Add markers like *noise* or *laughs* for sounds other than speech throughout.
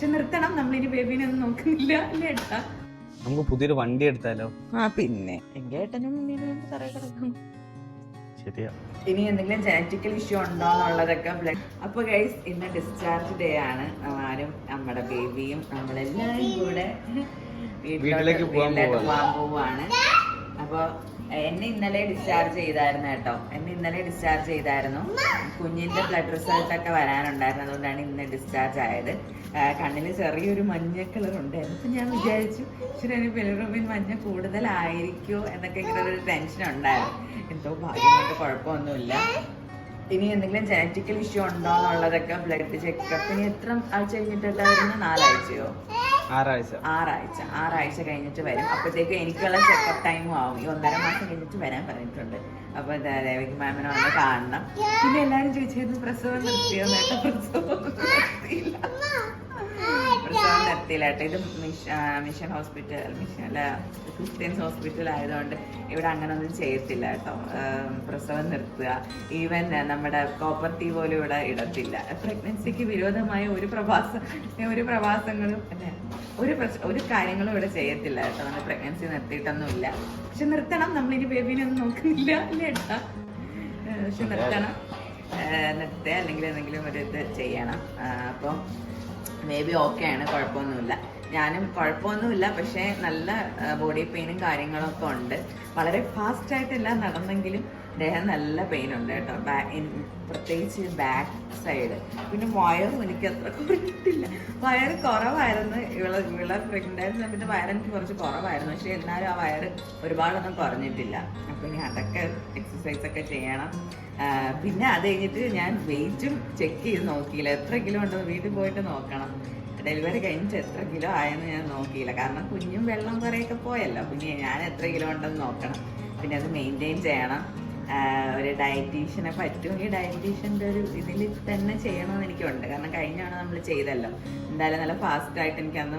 പക്ഷെ നിർത്തണം. നമ്മളിനി ബേബിനെ ഒന്നും നോക്കുന്നില്ല. അല്ലേ ഏട്ടാ നമുക്ക് പുതിയൊരു വണ്ടി എടുത്താലോ? ആ പിന്നെ. എന്റെ ഏട്ടനും തറയിൽ കിടക്കുന്നു. ശരിയാ. ഇനി എന്തെങ്കിലും ജനറ്റിക്കൽ ഇഷ്യൂ ഉണ്ടോ എന്നുള്ളതൊക്കെ അപ്പൊ ഗൈസ് ഇന്ന് ഡിസ്ചാർജ് ഡേ ആണ്. ആരും നമ്മുടെ ബേബിയും നമ്മളെല്ലാരും കൂടെ വീട്ടിലേക്ക് പോകാൻ. പോവാൻ പോവാണ്. അപ്പൊ എന്നെ ഇന്നലെ ഡിസ്ചാർജ് ചെയ്തായിരുന്നു കേട്ടോ. എന്നെ ഇന്നലെ ഡിസ്ചാർജ് ചെയ്തായിരുന്നു. കുഞ്ഞിന്റെ ബ്ലഡ് റിസൾട്ട് ഒക്കെ വരാനുണ്ടായിരുന്നു. അതുകൊണ്ടാണ് ഇന്ന് ഡിസ്ചാർജ് ആയത്. കണ്ണിന് ചെറിയൊരു മഞ്ഞ കളർ ഉണ്ടായിരുന്നു അപ്പൊ ഞാൻ വിചാരിച്ചു. ഇച്ചിരി ബിലിറൂബിൻ മഞ്ഞ കൂടുതലായിരിക്കുമോ എന്നൊക്കെ ഇങ്ങനെ ഒരു ടെൻഷൻ ഉണ്ടായിരുന്നു. എന്തോ ഭാഗ്യം കൊണ്ട് കുഴപ്പമൊന്നുമില്ല. ഇനി എന്തെങ്കിലും ജനറ്റിക്കൽ ഇഷ്യൂ ഉണ്ടോ എന്നുള്ളതൊക്കെ ബ്ലഡ് ചെക്കപ്പ് ഇനി എത്ര ആഴ്ച കഴിഞ്ഞിട്ടുണ്ടായിരുന്നു? നാലാഴ്ചയോ? ആറാഴ്ച. ആറാഴ്ച. ആറാഴ്ച കഴിഞ്ഞിട്ട് വരും. അപ്പോഴത്തേക്ക് എനിക്കുള്ള ചെക്കപ്പ് ടൈമും ആവും. ഈ ഒന്നര മാസം കഴിഞ്ഞിട്ട് വരാൻ പറഞ്ഞിട്ടുണ്ട്. അപ്പൊ ദേവകി മാമിനെ വന്ന് കാണണം. പിന്നെ എല്ലാരും ചോദിച്ചിരുന്നു പ്രസവം നിർത്തിയോ? നേട്ട പ്രസവം നിർത്തിയില്ല പ്രസവം നിർത്തിയില്ല കേട്ടോ ഇത് മിഷ- മിഷൻ ഹോസ്പിറ്റൽ മിഷൻ അല്ല ക്രിസ്ത്യൻസ് ഹോസ്പിറ്റൽ ആയതുകൊണ്ട് ഇവിടെ അങ്ങനെ ഒന്നും ചെയ്യത്തില്ല കേട്ടോ. പ്രസവം നിർത്തുക. ഈവൻ നമ്മുടെ കോപ്പർ ടീ പോലും ഇവിടെ ഇടത്തില്ല. പ്രഗ്നൻസിക്ക് വിരോധമായ ഒരു പ്രവാസ ഒരു പ്രവാസങ്ങളും അല്ലെ ഒരു പ്രശ്ന ഒരു കാര്യങ്ങളും ഇവിടെ ചെയ്യത്തില്ല കേട്ടോ. നമ്മൾ പ്രഗ്നൻസി നിർത്തിയിട്ടൊന്നുമില്ല. പക്ഷെ നിർത്തണം. നമ്മളിനി ബേബിനെ ഒന്നും നോക്കുന്നില്ല. അല്ലേട്ടാ പക്ഷെ നിർത്തണം. നിർത്തുക അല്ലെങ്കിൽ എന്തെങ്കിലും ഒരു ഇത് ചെയ്യണം. അപ്പം മേ ബി ഓക്കെ ആണ് കുഴപ്പമൊന്നുമില്ല. ഞാനും കുഴപ്പമൊന്നുമില്ല പക്ഷേ നല്ല ബോഡി പെയിനും കാര്യങ്ങളൊക്കെ ഉണ്ട്. വളരെ ഫാസ്റ്റ് ആയിട്ടെല്ലാം നടന്നെങ്കിലും ദേഹം നല്ല പെയിൻ ഉണ്ട് കേട്ടോ. പ്രത്യേകിച്ച് ബാക്ക് സൈഡ് പിന്നെ വയറും എനിക്ക് അത്ര കുറഞ്ഞിട്ടില്ല വയറ് കുറവായിരുന്നു. ഇവൾ ഇവളെ പ്രഗ്നന്റ് സമയത്ത് വയറ് എനിക്ക് കുറച്ച് കുറവായിരുന്നു. പക്ഷേ എന്നാലും ആ വയറ് ഒരുപാടൊന്നും കുറഞ്ഞിട്ടില്ല. അപ്പം ഇനി അതൊക്കെ എക്സസൈസ് ഒക്കെ ചെയ്യണം. പിന്നെ അത് കഴിഞ്ഞിട്ട് ഞാൻ വെയിറ്റും ചെക്ക് ചെയ്ത് നോക്കിയില്ല. എത്ര കിലോ ഉണ്ടോ വീട്ടിൽ പോയിട്ട് നോക്കണം. ഡെലിവറി കഴിഞ്ഞിട്ട് എത്ര കിലോ ആയെന്ന് ഞാൻ നോക്കിയില്ല. കാരണം കുഞ്ഞും വെള്ളം കുറേയൊക്കെ പോയല്ലോ. പിന്നെ ഞാൻ എത്ര കിലോ ഉണ്ടെന്ന് നോക്കണം. പിന്നെ അത് മെയിന്റെയിൻ ചെയ്യണം. ഒരു ഡയറ്റീഷ്യനെ പറ്റുമെങ്കിൽ ഡയറ്റീഷ്യന്റെ ഒരു ഇതിൽ തന്നെ ചെയ്യണമെന്ന് എനിക്കുണ്ട്. കാരണം കഴിഞ്ഞാണ് നമ്മൾ ചെയ്തല്ലോ. എന്തായാലും നല്ല ഫാസ്റ്റ് ആയിട്ട് എനിക്ക് അന്ന്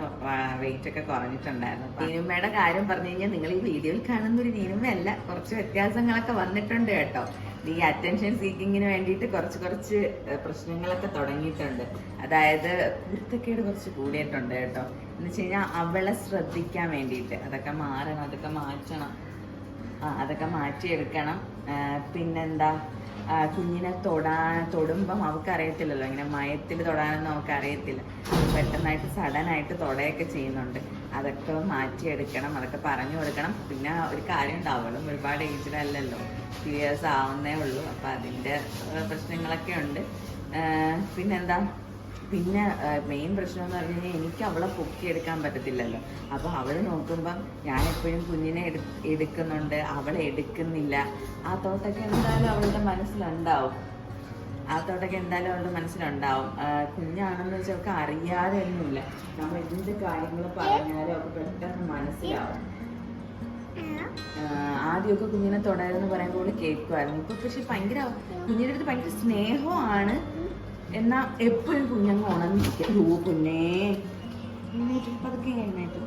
വെയിറ്റ് ഒക്കെ കുറഞ്ഞിട്ടുണ്ടായിരുന്നു. നീനുമ്മയുടെ കാര്യം പറഞ്ഞു കഴിഞ്ഞാൽ നിങ്ങൾ ഈ വീഡിയോയിൽ കാണുന്ന ഒരു നീനുമ്മയല്ല. കുറച്ച് വ്യത്യാസങ്ങളൊക്കെ വന്നിട്ടുണ്ട് കേട്ടോ. ഈ അറ്റൻഷൻ സീക്കിങ്ങിന് വേണ്ടിയിട്ട് കുറച്ച് കുറച്ച് പ്രശ്നങ്ങളൊക്കെ തുടങ്ങിയിട്ടുണ്ട്. അതായത് കുരുത്തക്കേട് കുറച്ച് കൂടിയിട്ടുണ്ട് കേട്ടോ. എന്ന് വെച്ച് കഴിഞ്ഞാൽ അവളെ ശ്രദ്ധിക്കാൻ വേണ്ടിയിട്ട്. അതൊക്കെ മാറണം അതൊക്കെ മാറ്റണം. അതൊക്കെ മാറ്റിയെടുക്കണം. പിന്നെന്താ? കുഞ്ഞിനെ തൊടാൻ തൊടുമ്പം അവൾക്ക് അറിയത്തില്ലല്ലോ ഇങ്ങനെ മയത്തിൽ തൊടാനൊന്നും അവൾക്ക് അറിയത്തില്ല പെട്ടെന്നായിട്ട് സഡനായിട്ട് തൊടയൊക്കെ ചെയ്യുന്നുണ്ട്. അതൊക്കെ മാറ്റിയെടുക്കണം അതൊക്കെ പറഞ്ഞു കൊടുക്കണം. പിന്നെ ഒരു കാര്യം ഉണ്ടാവുള്ളൂ ഒരുപാട് ഏജിലല്ലല്ലോ. ഇയേഴ്സ് ആവുന്നേ ഉള്ളൂ. അപ്പം അതിന്റെ പ്രശ്നങ്ങളൊക്കെ ഉണ്ട്. പിന്നെന്താ? പിന്നെ മെയിൻ പ്രശ്നം എന്ന് പറഞ്ഞു കഴിഞ്ഞാൽ എനിക്ക് അവളെ പൊക്കിയെടുക്കാൻ പറ്റത്തില്ലല്ലോ. അപ്പോൾ അവൾ നോക്കുമ്പം ഞാൻ എപ്പോഴും കുഞ്ഞിനെ എടു എടുക്കുന്നുണ്ട്. അവളെ എടുക്കുന്നില്ല. ആ തോട്ടൊക്കെ എന്തായാലും അവളുടെ മനസ്സിലുണ്ടാവും. ആ തോട്ടൊക്കെ എന്തായാലും അവളുടെ മനസ്സിലുണ്ടാവും. കുഞ്ഞാണെന്ന് വെച്ചാൽ അവൾക്ക് അറിയാതെ ഒന്നുമില്ല നമ്മൾ എന്ത് കാര്യങ്ങൾ പറഞ്ഞാലും അവൾക്ക് പെട്ടെന്ന് മനസ്സിലാവും. ആദ്യമൊക്കെ കുഞ്ഞിനെ തുടരുന്ന് പറയുമ്പോൾ കേൾക്കുമായിരുന്നു ഇപ്പൊ പക്ഷെ ഭയങ്കര കുഞ്ഞിന്റെ അടുത്ത് ഭയങ്കര സ്നേഹമാണ് എന്നാ എപ്പോഴും കുഞ്ഞങ്ങ് ഉണർന്നിരിക്കും? ഓ കുഞ്ഞെ എഴുന്നേറ്റ് പതുക്കെ എഴുന്നേറ്റ്.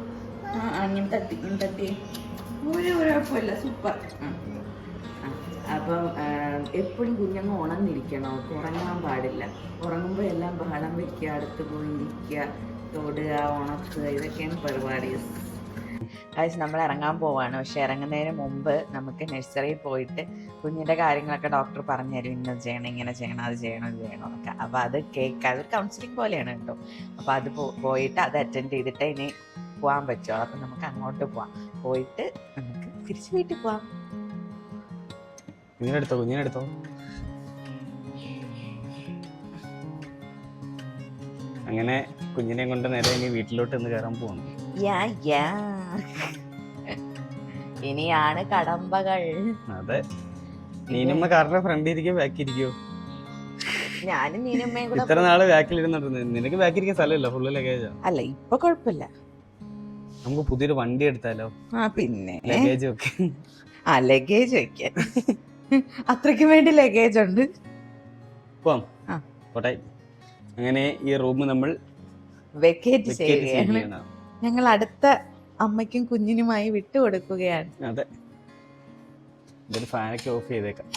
ആ അങ്ങനെ തട്ടി ഇങ്ങനെ തട്ടി. ഒരു കുഴപ്പമില്ല സൂപ്പർ അപ്പം എപ്പോഴും കുഞ്ഞങ്ങ് ഉണർന്നിരിക്കണം. ഉറങ്ങാൻ പാടില്ല. ഉറങ്ങുമ്പോൾ എല്ലാം ബഹളം വെക്കുക അടുത്ത് പോയി ഇരിക്കുക തൊടുക ഉണക്കുക ഇതൊക്കെയാണ് പരിപാടി. ഗൈസ് നമ്മൾ ഇറങ്ങാൻ പോവാണ്. പക്ഷെ ഇറങ്ങുന്നതിന് മുമ്പ് നമുക്ക് നഴ്സറിയിൽ പോയിട്ട് കുഞ്ഞിന്റെ കാര്യങ്ങളൊക്കെ ഡോക്ടർ പറഞ്ഞു തരും ഇന്നത് ചെയ്യണം ഇങ്ങനെ ചെയ്യണം അത് ചെയ്യണം ഇത് ചെയ്യണം എന്നൊക്കെ. അപ്പോൾ അത് കേൾക്കുക അതൊരു കൗൺസിലിംഗ് പോലെയാണ് കേട്ടോ. അപ്പോൾ അത് പോയിട്ട് അത് അറ്റൻഡ് ചെയ്തിട്ട് ഇനി പോകാൻ പറ്റുള്ളൂ അപ്പം നമുക്ക് അങ്ങോട്ട് പോവാം. പോയിട്ട് നമുക്ക് തിരിച്ച് വീട്ടിൽ പോവാം. കുഞ്ഞിനെടുത്തോ കുഞ്ഞിനെടുത്തോ? അങ്ങനെ കുഞ്ഞിനെ കൊണ്ട് നേരെ ഇനി വീട്ടിലോട്ട് ഇന്ന് കയറാൻ പോകണം യാ യാ *laughs* ഇനിയാണ് കടമ്പകൾ. അതെ. നീനുമ്മ കാറിന്റെ ഫ്രണ്ട് ഇരിക്കോ ബാക്കിരിക്കോ ഞാനും നീനമ്മയും കൂടെ ഇത്ര നാൾ ബാക്കിൽ ഇരുന്നിട്ടുണ്ട് നിനക്ക് ബാക്കി ഇരിക്കാൻ സ്ഥലമില്ല ഫുള്ള് ലഗേജാ അല്ല ഇപ്പൊ കുഴപ്പമില്ല. നമുക്ക് പുതിയൊരു വണ്ടി എടുത്താലോ? ആ പിന്നെ. ലഗേജ് ഒക്കെ. ആ ലഗേജ് വെക്കാൻ. അത്രയ്ക്ക് വേണ്ടി ലഗേജ് ഉണ്ട്. പോവാം. പോട്ടെ. അങ്ങനെ ഈ റൂം നമ്മൾ വെക്കേറ്റ് ചെയ്യുകയാണ്. ഞങ്ങൾ അടുത്ത അമ്മയ്ക്കും കുഞ്ഞിനുമായി വിട്ടുകൊടുക്കുകയാണ്. അതെ. ഇതൊരു ഫാനൊക്കെ ഓഫ് ചെയ്തേക്കാം.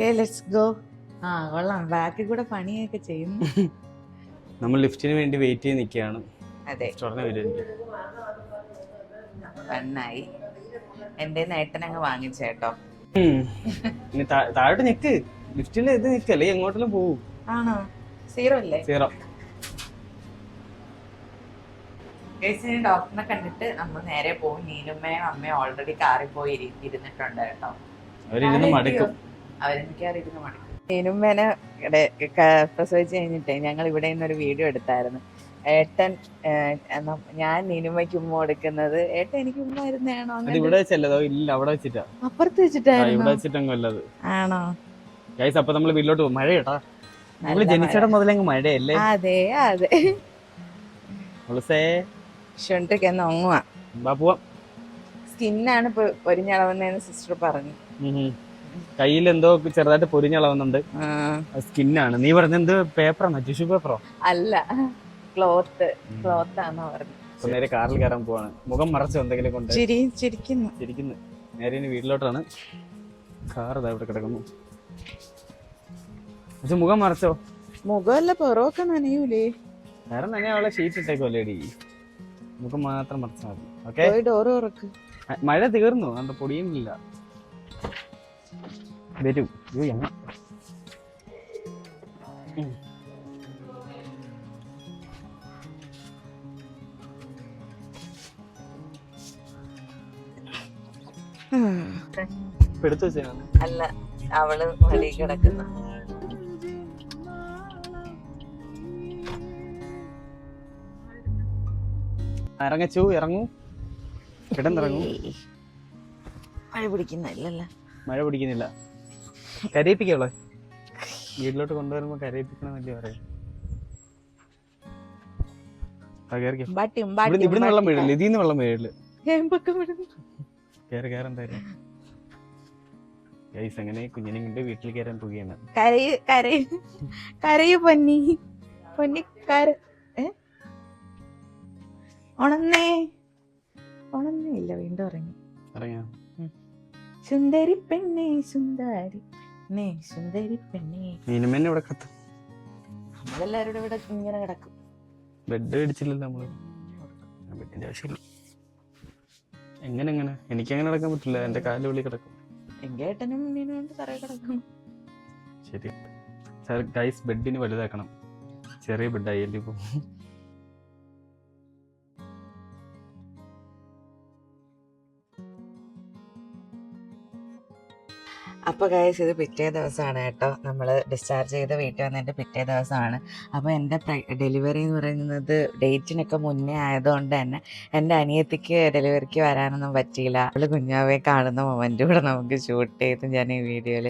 ലെറ്റ്സ് ഗോ ആ കൊള്ളാം. ബാക്കിൽ കൂടെ പണിയൊക്കെ ചെയ്യും. *laughs* നമ്മൾ ലിഫ്റ്റിന് വേണ്ടി വെയിറ്റ് ചെയ്ത് നിൽക്കുകയാണ്. അതെ. നന്നായി. എന്റെ നേട്ടനങ്ങ് വാങ്ങിച്ചേട്ടോ താഴോട്ട് നിക്ക്. ലിഫ്റ്റിൽ ഇത് നിക്കല്ലേ എങ്ങോട്ടെങ്കിലും പോവും. ആണോ? സീറോ അല്ലേ? സീറോ ഗൈസിന് ഡോക്ടറിനെ കണ്ടിട്ട് നമ്മൾ നേരെ പോകും നീനുമ്മയും അമ്മയും ഓൾറെഡി കാറിൽ പോയി ഇരി- ഇരുന്നിട്ടുണ്ട് കേട്ടോ. അവരെനിക്കറിയിരുന്ന് മടുക്കും. നീനുമ്മേനെ പ്രസവിച്ച് കഴിഞ്ഞിട്ട് ഞങ്ങൾ ഇവിടെ നിന്നൊരു വീഡിയോ എടുത്തായിരുന്നു. ഏട്ടൻ ഞാൻ നീനുമ്മയ്ക്ക് ഉമ്മ കൊടുക്കുന്നത്. ഏട്ടൻ എനിക്ക് ഉമ്മ അങ്ങനെ ഇവിടെ വെച്ചല്ലോ? ഇല്ല അവിടെ വെച്ചിട്ടാ? അപ്പുറത്ത് വെച്ചിട്ടാ വെച്ചിട്ടായിരുന്നു? ആണോ? ഗൈസ് അപ്പൊ നമ്മൾ വീട്ടിലോട്ട് പോകും മഴ കേട്ടാ നമ്മൾ ജനിച്ചിട മുതലങ്ങ് മഴയല്ലേ? അതെ അതെ. ഒങ്ങുക ബാ പോവാം സ്കിന്നാണ് പൊരിഞ്ഞളവെന്ന് സിസ്റ്റർ പറഞ്ഞു. കയ്യിൽ എന്തോ ചെറുതായിട്ട് പൊരിഞ്ഞളവുന്നുണ്ട്. സ്കിന്നാണ്. നീ പറഞ്ഞ എന്ത് പേപ്പറാണോ? ടിഷ്യൂ പേപ്പറോ? അല്ല. ക്ലോത്ത്. ക്ലോത്ത് ആണെന്ന് പറഞ്ഞു നേരെ കാറിൽ കയറാൻ പോവാണ്. മുഖം മറച്ചോ എന്തെങ്കിലും കൊണ്ട് ചിരിക്കുന്നു. ചിരിക്കുന്നു. നേരെ ഇനി വീട്ടിലോട്ടാണ്. കാർ ഇതാ ഇവിടെ കിടക്കുന്നു. പക്ഷെ മുഖം മറച്ചോ? മുഖമല്ല പുറമൊക്കെ നനയൂലേ. തന്നെ അവളെ ഷീറ്റ് ഇട്ടേക്കോല്ലേടി മുഖം മാത്രം മറച്ചാൽ മതി. ഓക്കെ പോയി ഡോറ് തുറക്ക് മഴ തീർന്നു. അതുകൊണ്ട് പൊടിയുന്നില്ല വരും. അയ്യോ എങ്ങ അല്ല അവൾ മടി കിടക്കുന്ന. ഇറങ്ങച്ചു ഇറങ്ങൂ. കിടന്നിറങ്ങൂ. മഴ പിടിക്കുന്നില്ലല്ല? മഴ പിടിക്കുന്നില്ല. കരയിപ്പിക്കോളെ വീട്ടിലോട്ട് കൊണ്ടുവരുമ്പോ കരയിപ്പിക്കണമെന്നല്ലേ പറയും. ഇവിടുന്ന് വെള്ളം വീഴില്ല? ഇതിന്ന് വെള്ളം വീഴില്ല? കയറി കയറണ്ടായിരുന്നു ഗൈസ് അങ്ങനെ കുഞ്ഞിനെ കൊണ്ട് വീട്ടിൽ കയറാൻ പോവുകയാണ് കരയു കരയു കരയു പൊന്നി. പൊന്നി കര? ഉണന്നേ ഉണന്നേ ഇല്ല വീണ്ടും ഇറങ്ങി സുന്ദരി പെണ്ണേ സുന്ദരി നേ സുന്ദരി പെണ്ണേ. മീനുമേനെ ഇവിടെ കത്തും. നമ്മളെല്ലാരും ഇവിടെ ഇങ്ങനെ കിടക്കും. ബെഡ് അടിച്ചില്ലല്ലോ നമ്മൾ. ബെഡിന്റെ ആവശ്യമില്ല. എങ്ങനെ എങ്ങനെ എനിക്ക് അങ്ങനെ നടക്കാൻ പറ്റില്ല. എന്റെ കാൽ വിളി കിടക്കും. എങ്കേട്ടനും മീനും കൊണ്ട് തറയിൽ കിടക്കും. ശരി. സാർ ഗൈസ് ബെഡിന് വലുതാക്കണം. ചെറിയ ബെഡായി അല്ലേ ഇപ്പൊ? അപ്പോൾ ഗൈസ് ഇത് പിറ്റേ ദിവസമാണ് കേട്ടോ. നമ്മൾ ഡിസ്ചാർജ് ചെയ്ത് വീട്ടിൽ വന്നതിന്റെ പിറ്റേ ദിവസമാണ്. അപ്പോൾ എന്റെ ഡെലിവറി എന്ന് പറയുന്നത് ഡേറ്റിനൊക്കെ മുന്നേ ആയതുകൊണ്ട് തന്നെ എന്റെ അനിയത്തിക്ക് ഡെലിവറിക്ക് വരാനൊന്നും പറ്റിയില്ല. അവൾ കുഞ്ഞാവെ കാണുന്ന മൊമെന്റ് കൂടെ നമുക്ക് ഷൂട്ട് ചെയ്ത് ഞാൻ ഈ വീഡിയോയിൽ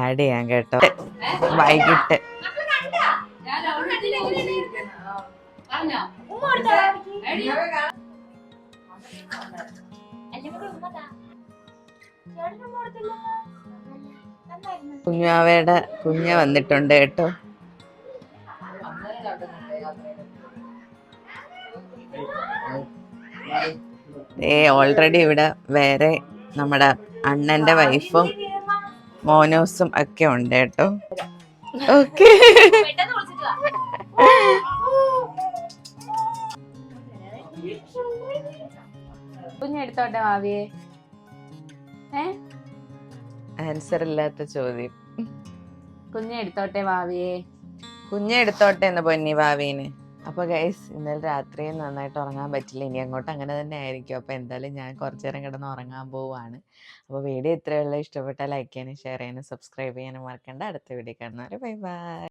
ആഡ് ചെയ്യാൻ കേട്ടോ. വൈകിട്ട്. കുഞ്ഞാവയുടെ കുഞ്ഞ വന്നിട്ടുണ്ട് കേട്ടോ. ഏ ഓൾറെഡി ഇവിടെ വേറെ നമ്മുടെ അണ്ണന്റെ വൈഫും മോനോസും ഒക്കെ ഉണ്ട് കേട്ടോ. ഓക്കെ. കുഞ്ഞെടുത്തോട്ടെ ഭാവിയെ ഏ? ആൻസർ ഇല്ലാത്ത ചോദ്യം. കുഞ്ഞെടുത്തോട്ടെ ഭാവിയെ? കുഞ്ഞെ എടുത്തോട്ടെ എന്ന് പൊന്നി ഭാവീന്. അപ്പൊ ഗൈസ് ഇന്നലെ രാത്രിയും നന്നായിട്ട് ഉറങ്ങാൻ പറ്റില്ല. ഇനി അങ്ങോട്ട് അങ്ങനെ തന്നെ ആയിരിക്കും. അപ്പൊ എന്തായാലും ഞാൻ കുറച്ചു നേരം കിടന്ന് ഉറങ്ങാൻ പോവാണ്. അപ്പൊ വീഡിയോ ഇത്രയുള്ള ഇഷ്ടപ്പെട്ട ലൈക്ക് ചെയ്യാനും ഷെയർ ചെയ്യാനും സബ്സ്ക്രൈബ് ചെയ്യാനും മറക്കണ്ട. അടുത്ത വീഡിയോ കാണുന്നവരെ ബൈ ബൈ